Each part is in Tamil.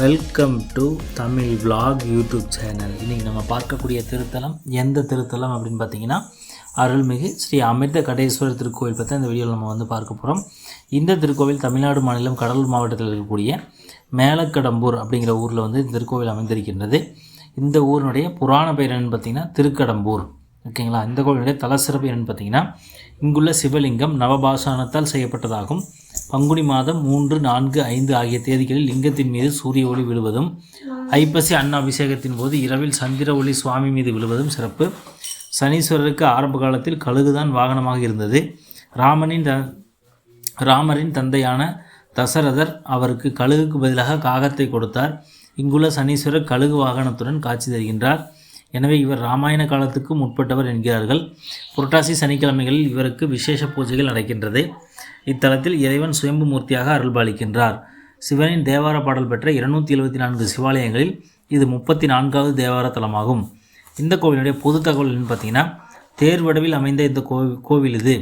Welcome to Tamil vlog YouTube channel இன்றைக்கி நம்ம பார்க்கக்கூடிய திருத்தலம் எந்த திருத்தலம் அப்படின்னு பார்த்தீங்கன்னா அருள்மிகு ஸ்ரீ அமிர்த கடேஸ்வரர் திருக்கோவில் பற்றி இந்த வீடியோவில் நம்ம வந்து பார்க்க போகிறோம் இந்த திருக்கோவில் தமிழ்நாடு மாநிலம் கடலூர் மாவட்டத்தில் இருக்கக்கூடிய மேலக்கடம்பூர் அப்படிங்கிற ஊரில் வந்து இந்த திருக்கோவில் அமைந்திருக்கின்றது. இந்த ஊரினுடைய புராண பெயர் என்னென்னு பார்த்தீங்கன்னா திருக்கடம்பூர். ஓகேங்களா? இந்த கோவிலுடைய தலசிறப்பு என்னென்னு பார்த்தீங்கன்னா இங்குள்ள சிவலிங்கம் நவபாஷானத்தால் செய்யப்பட்டதாகும். பங்குனி மாதம் மூன்று நான்கு ஐந்து ஆகிய தேதிகளில் லிங்கத்தின் மீது சூரிய ஒளி விழுவதும் ஐப்பசி அன்னாபிஷேகத்தின் போது இரவில் சந்திர ஒளி சுவாமி மீது விழுவதும் சிறப்பு. சனீஸ்வரருக்கு ஆரம்ப காலத்தில் கழுகுதான் வாகனமாக இருந்தது. ராமனின் த ராமரின் தந்தையான தசரதர் அவருக்கு கழுகுக்கு பதிலாக காகத்தை கொடுத்தார். இங்குள்ள சனீஸ்வரர் கழுகு வாகனத்துடன் காட்சி தருகின்றார். எனவே இவர் ராமாயண காலத்துக்கு முற்பட்டவர் என்கிறார்கள். புரட்டாசி சனிக்கிழமைகளில் இவருக்கு விசேஷ பூஜைகள் நடக்கின்றது. இத்தலத்தில் இறைவன் சுயம்பு மூர்த்தியாக அருள்பாலிக்கின்றார். சிவனின் தேவார பாடல் பெற்ற இருநூத்தி எழுபத்தி நான்கு சிவாலயங்களில் இது முப்பத்தி நான்காவது தேவார தலமாகும். இந்த கோவிலுடைய பொது தகவல் என்னன்னு பார்த்தீங்கன்னா தேர்வடவில் அமைந்த இந்த கோவில் கோவில் இது.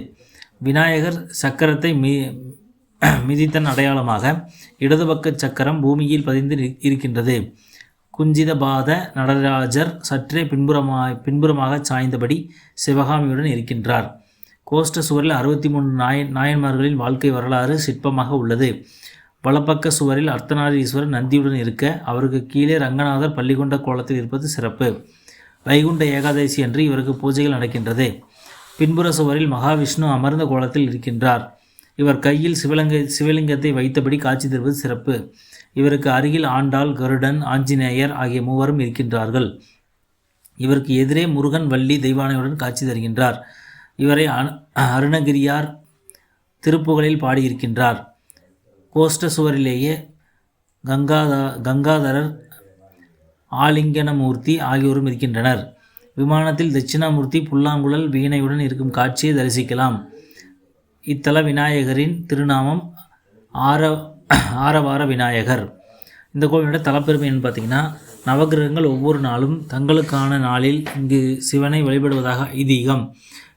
விநாயகர் சக்கரத்தை மி மிதித்தன் அடையாளமாக இடது பக்க சக்கரம் பூமியில் பதிந்து இருக்கின்றது. குஞ்சிதபாத நடராஜர் சற்றே பின்புறமாய் பின்புறமாக சாய்ந்தபடி சிவகாமியுடன் இருக்கின்றார். கோஷ்ட சுவரில் அறுபத்தி மூணு நாய நாயன்மார்களின் வாழ்க்கை வரலாறு சிற்பமாக உள்ளது. வலப்பக்க சுவரில் அர்த்தநாரீஸ்வரர் நந்தியுடன் இருக்க அவருக்கு கீழே ரங்கநாதர் பள்ளிகொண்ட கோலத்தில் இருப்பது சிறப்பு. வைகுண்ட ஏகாதசி அன்று இவருக்கு பூஜைகள் நடக்கின்றது. பின்புற சுவரில் மகாவிஷ்ணு அமர்ந்த கோலத்தில் இருக்கின்றார். இவர் கையில் சிவலிங்க சிவலிங்கத்தை வைத்தபடி காட்சி தருவது சிறப்பு. இவருக்கு அருகில் ஆண்டாள் கருடன் ஆஞ்சநேயர் ஆகிய மூவரும் இருக்கின்றார்கள். இவருக்கு எதிரே முருகன் வள்ளி தெய்வானையுடன் காட்சி தருகின்றார். இவரை அருணகிரியார் திருப்புகழில் பாடியிருக்கின்றார். கோஷ்ட சுவரிலேயே கங்காதா கங்காதரர் ஆலிங்கனமூர்த்தி ஆகியோரும் இருக்கின்றனர். விமானத்தில் தட்சிணாமூர்த்தி புல்லாங்குழல் வீணையுடன் இருக்கும் காட்சியை தரிசிக்கலாம். இத்தல விநாயகரின் திருநாமம் ஆர ஆரவார விநாயகர். இந்த கோவிலோட தலப்பெருமை என்னன்னு நவகிரகங்கள் ஒவ்வொரு நாளும் தங்களுக்கான நாளில் இங்கு சிவனை வழிபடுவதாக ஐதீகம்.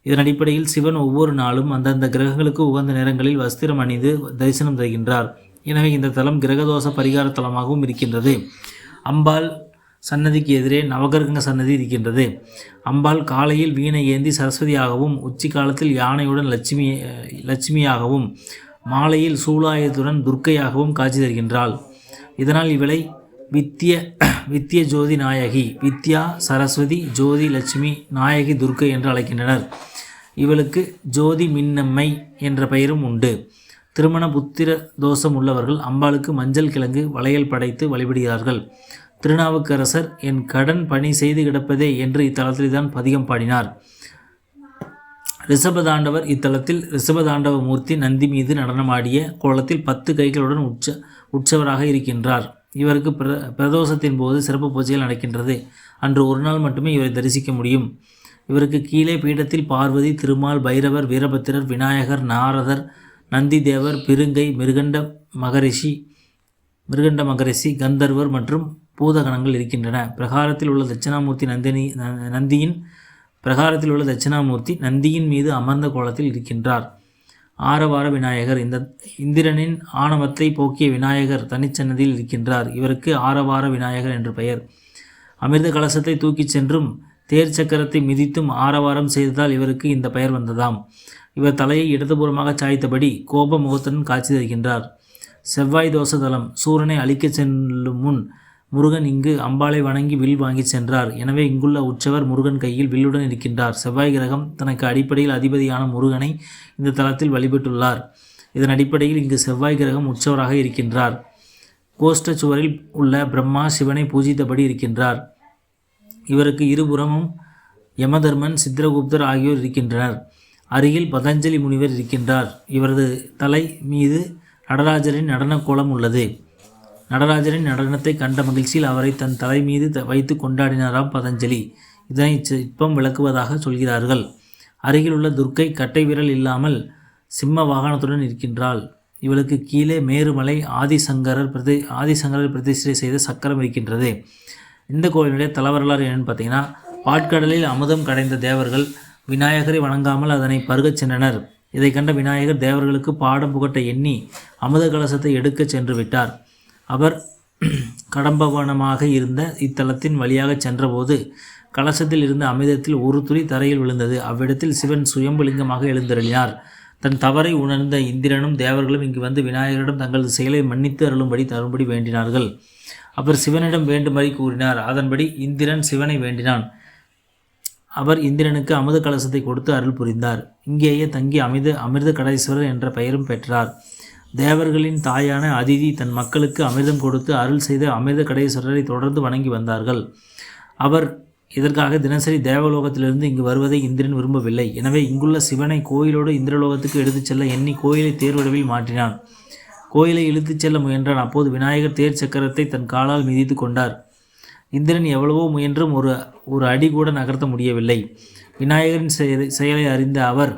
இதன் அடிப்படையில் சிவன் ஒவ்வொரு நாளும் அந்தந்த கிரகங்களுக்கு உகந்த நேரங்களில் வஸ்திரம் அணிந்து தரிசனம் தருகின்றார். எனவே இந்த தலம் கிரகதோஷ பரிகார தலமாகவும் இருக்கின்றது. அம்பாள் சன்னதிக்கு எதிரே நவகிரக சன்னதி இருக்கின்றது. அம்பாள் காலையில் வீணை ஏந்தி சரஸ்வதியாகவும் உச்சி காலத்தில் யானையுடன் லட்சுமி லட்சுமியாகவும் மாலையில் சூலாயத்துடன் துர்க்கையாகவும் காட்சி தருகின்றாள். இதனால் இவளை வித்திய வித்திய ஜோதி நாயகி வித்யா சரஸ்வதி ஜோதி லட்சுமி நாயகி துர்க்கை என்று அழைக்கின்றனர். இவளுக்கு ஜோதி மின்னம்மை என்ற பெயரும் உண்டு. திருமண புத்திர தோஷம் உள்ளவர்கள் அம்பாளுக்கு மஞ்சள் கிழங்கு வளையல் படைத்து வழிபடுகிறார்கள். திருநாவுக்கரசர் என் கடன் பணி செய்து கிடப்பதே என்று இத்தலத்தில் தான் பதிகம் பாடினார். ரிஷபதாண்டவர் இத்தலத்தில் ரிஷபதாண்டவ மூர்த்தி நந்தி மீது நடனமாடிய கோலத்தில் பத்து கைகளுடன் உற்ச உற்சவராக இருக்கின்றார். இவருக்கு பிர பிரதோஷத்தின் போது சிறப்பு பூஜைகள் நடக்கின்றது. அன்று ஒரு நாள் மட்டுமே இவரை தரிசிக்க முடியும். இவருக்கு கீழே பீடத்தில் பார்வதி திருமால் பைரவர் வீரபத்திரர் விநாயகர் நாரதர் நந்திதேவர் பிருங்கை மிருகண்ட மகரிஷி மிருகண்ட மகரிஷி கந்தர்வர் மற்றும் பூதகணங்கள் இருக்கின்றன. பிரகாரத்தில் உள்ள தட்சிணாமூர்த்தி நந்தினி நந்தியின் பிரகாரத்தில் உள்ள தட்சிணாமூர்த்தி நந்தியின் மீது அமர்ந்த கோலத்தில் இருக்கின்றார். ஆரவார விநாயகர் இந்த இந்திரனின் ஆணவத்தை போக்கிய விநாயகர் தனிச்சன்னதியில் இருக்கின்றார். இவருக்கு ஆரவார விநாயகர் என்று பெயர். அமிர்த கலசத்தை தூக்கிச் சென்றும் தேர் சக்கரத்தை மிதித்தும் ஆரவாரம் செய்ததால் இவருக்கு இந்த பெயர் வந்ததாம். இவர் தலையை இடதுபுறமாக சாய்த்தபடி கோப முகத்துடன் காட்சி தருகின்றார். செவ்வாய் தோசதலம் சூரனை அழிக்கச் செல்லும் முன் முருகன் இங்கு அம்பாளை வணங்கி வில் வாங்கிச் சென்றார். எனவே இங்குள்ள உற்சவர் முருகன் கையில் வில்லுடன் இருக்கின்றார். செவ்வாய் கிரகம் தனக்கு அடிப்படையில் அதிபதியான முருகனை இந்த தலத்தில் வழிபட்டுள்ளார். இதன் அடிப்படையில் இங்கு செவ்வாய் கிரகம் உற்சவராக இருக்கின்றார். கோஷ்ட சுவரில் உள்ள பிரம்மா சிவனை பூஜித்தபடி இருக்கின்றார். இவருக்கு இருபுறமும் யமதர்மன் சித்திரகுப்தர் ஆகியோர் இருக்கின்றனர். அருகில் பதஞ்சலி முனிவர் இருக்கின்றார். இவரது தலை மீது நடராஜரின் நடனக் கோலம் உள்ளது. நடராஜரின் நடனத்தை கண்ட மகிழ்ச்சியில் அவரை தன் தலை மீது வைத்து கொண்டாடினாராம் பதஞ்சலி. இதனை சிற்பம் விளக்குவதாக சொல்கிறார்கள். அருகில் உள்ள துர்க்கை கட்டை விரல் இல்லாமல் சிம்ம வாகனத்துடன் இருக்கின்றாள் இவளுக்கு கீழே மேருமலை ஆதிசங்கரர் பிரதி ஆதிசங்கரர் பிரதிஷ்டை செய்த சக்கரம் இருக்கின்றது. இந்த கோயிலுடைய தலவரலாறு என்னென்னு பார்த்தீங்கன்னா பாட்கடலில் அமுதம் கடைந்த தேவர்கள் விநாயகரை வணங்காமல் அதனை பருகச் சென்றனர். இதை கண்ட விநாயகர் தேவர்களுக்கு பாடம் புகட்ட எண்ணி அமுத கலசத்தை எடுக்கச் சென்று விட்டார். அவர் கடம்பவனமாக இருந்த இத்தலத்தின் வழியாக சென்றபோது கலசத்தில் இருந்த அமிர்தத்தில் ஒரு துளி தரையில் விழுந்தது. அவ்விடத்தில் சிவன் சுயம்புலிங்கமாக எழுந்தருளினார். தன் தவறை உணர்ந்த இந்திரனும் தேவர்களும் இங்கு வந்து விநாயகரிடம் தங்களது செயலை மன்னித்து அருளும்படி தரும்படி வேண்டினார்கள். அவர் சிவனிடம் வேண்டும்படி கூறினார். அதன்படி இந்திரன் சிவனை வேண்டினான். அவர் இந்திரனுக்கு அமிர்த கலசத்தை கொடுத்து அருள் புரிந்தார். இங்கேயே தங்கி அமிர்த அமிர்த கடேஸ்வரர் என்ற பெயரும் பெற்றார். தேவர்களின் தாயான அதிதி தன் மக்களுக்கு அமிர்தம் கொடுத்து அருள் செய்த அமிர்த கடேஸ்வரரை தொடர்ந்து வணங்கி வந்தார்கள். அவர் இதற்காக தினசரி தேவலோகத்திலிருந்து இங்கு வருவதை இந்திரன் விரும்பவில்லை. எனவே இங்குள்ள சிவனை கோயிலோடு இந்திரலோகத்துக்கு எடுத்துச் செல்ல எண்ணி கோயிலை தேர்வடவில் மாற்றினான். கோயிலை இழுத்துச் செல்ல முயன்றான். அப்போது விநாயகர் தேர் சக்கரத்தை தன் காலால் மிதித்து கொண்டார். இந்திரன் எவ்வளவோ முயன்றும் ஒரு ஒரு அடி கூட நகர்த்த முடியவில்லை. விநாயகரின் செயலை செயலை அறிந்த அவர்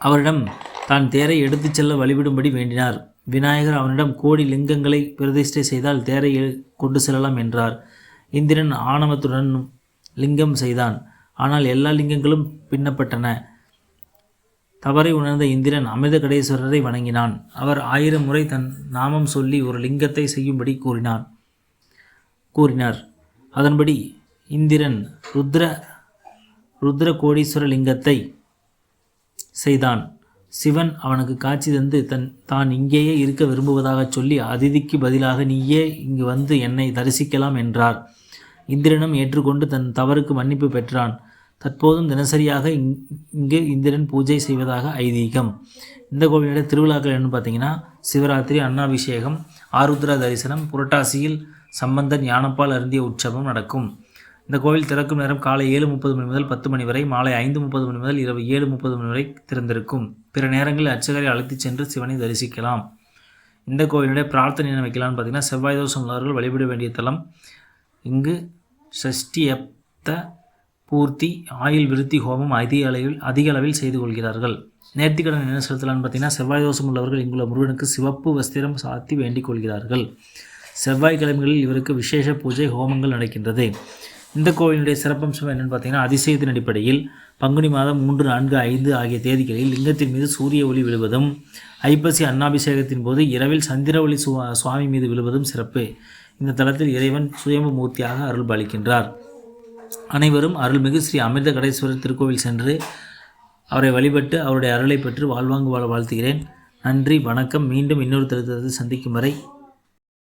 அவரிடம் தான் தேரை எடுத்துச் செல்ல வழிவிடும்படி வேண்டினார். விநாயகர் அவனிடம் கோடி லிங்கங்களை பிரதிஷ்டை செய்தால் தேரை கொண்டு செல்லலாம் என்றார். இந்திரன் ஆணவத்துடன் லிங்கம் செய்தான். ஆனால் எல்லா லிங்கங்களும் பின்னப்பட்டன. தவறை உணர்ந்த இந்திரன் அமிர்த கடேஸ்வரரை வணங்கினான். அவர் ஆயிரம் முறை தன் நாமம் சொல்லி ஒரு லிங்கத்தை செய்யும்படி கூறினான் கூறினார். அதன்படி இந்திரன் ருத்ர ருத்ர கோடீஸ்வர லிங்கத்தை செய்தான். சிவன் அவனுக்கு காட்சி தந்து தன் தான் இங்கேயே இருக்க விரும்புவதாகச் சொல்லி அதிதிக்கு பதிலாக நீயே இங்கு வந்து என்னை தரிசிக்கலாம் என்றார். இந்திரனும் ஏற்றுக்கொண்டு தன் தவறுக்கு மன்னிப்பு பெற்றான். தற்போதும் தினசரியாக இங் இங்கு இந்திரன் பூஜை செய்வதாக ஐதீகம். இந்த கோவிலோட திருவிழாக்கள் என்னன்னு பார்த்தீங்கன்னா சிவராத்திரி அன்னாபிஷேகம் ஆருத்ரா தரிசனம் புரட்டாசியில் சம்பந்தன் ஞானப்பால் அருந்திய உற்சவம் நடக்கும். இந்த கோவில் திறக்கும் நேரம் காலை ஏழு முப்பது மணி முதல் பத்து மணி வரை மாலை ஐந்து முப்பது மணி முதல் இரவு ஏழு முப்பது மணி வரை திறந்திருக்கும். பிற நேரங்களில் அர்ச்சகரை அழைத்துச் சென்று சிவனை தரிசிக்கலாம். இந்த கோவிலுடைய பிரார்த்தனை என்ன வைக்கலாம்னு பார்த்தீங்கன்னா செவ்வாய் தோஷம் உள்ளவர்கள் வழிபட வேண்டிய தலம் இங்கு சஷ்டியப்த பூர்த்தி ஆயுள் விருத்தி ஹோமம் அதிக அளவில் அதிக அளவில் செய்து கொள்கிறார்கள். நேர்த்திக்கடன் என்ன செலுத்தலாம்னு பார்த்தீங்கன்னா செவ்வாய் தோஷம் உள்ளவர்கள் இங்குள்ள முருகனுக்கு சிவப்பு வஸ்திரம் சாத்தி வேண்டிக் கொள்கிறார்கள். செவ்வாய்க்கிழமைகளில் இவருக்கு விசேஷ பூஜை ஹோமங்கள் நடக்கின்றது. இந்த கோவிலுடைய சிறப்பம்சம் என்னென்னு பார்த்தீங்கன்னா அதிசயத்தின் அடிப்படையில் பங்குனி மாதம் மூன்று நான்கு ஐந்து ஆகிய தேதிகளில் லிங்கத்தின் மீது சூரிய ஒளி விழுவதும் ஐப்பசி அன்னாபிஷேகத்தின் போது இரவில் சந்திர ஒளி சுவா சுவாமி மீது விழுவதும் சிறப்பு. இந்த தலத்தில் இறைவன் சுயம்பு மூர்த்தியாக அருள் பாலிக்கின்றார் அனைவரும் அருள்மிகு ஸ்ரீ அமிர்த கடேஸ்வரர் திருக்கோவில் சென்று அவரை வழிபட்டு அவருடைய அருளை பெற்று வாழ்வாங்கு வாழ வாழ்த்துகிறேன். நன்றி வணக்கம். மீண்டும் இன்னொரு தருத்தத்தை சந்திக்கும் வரை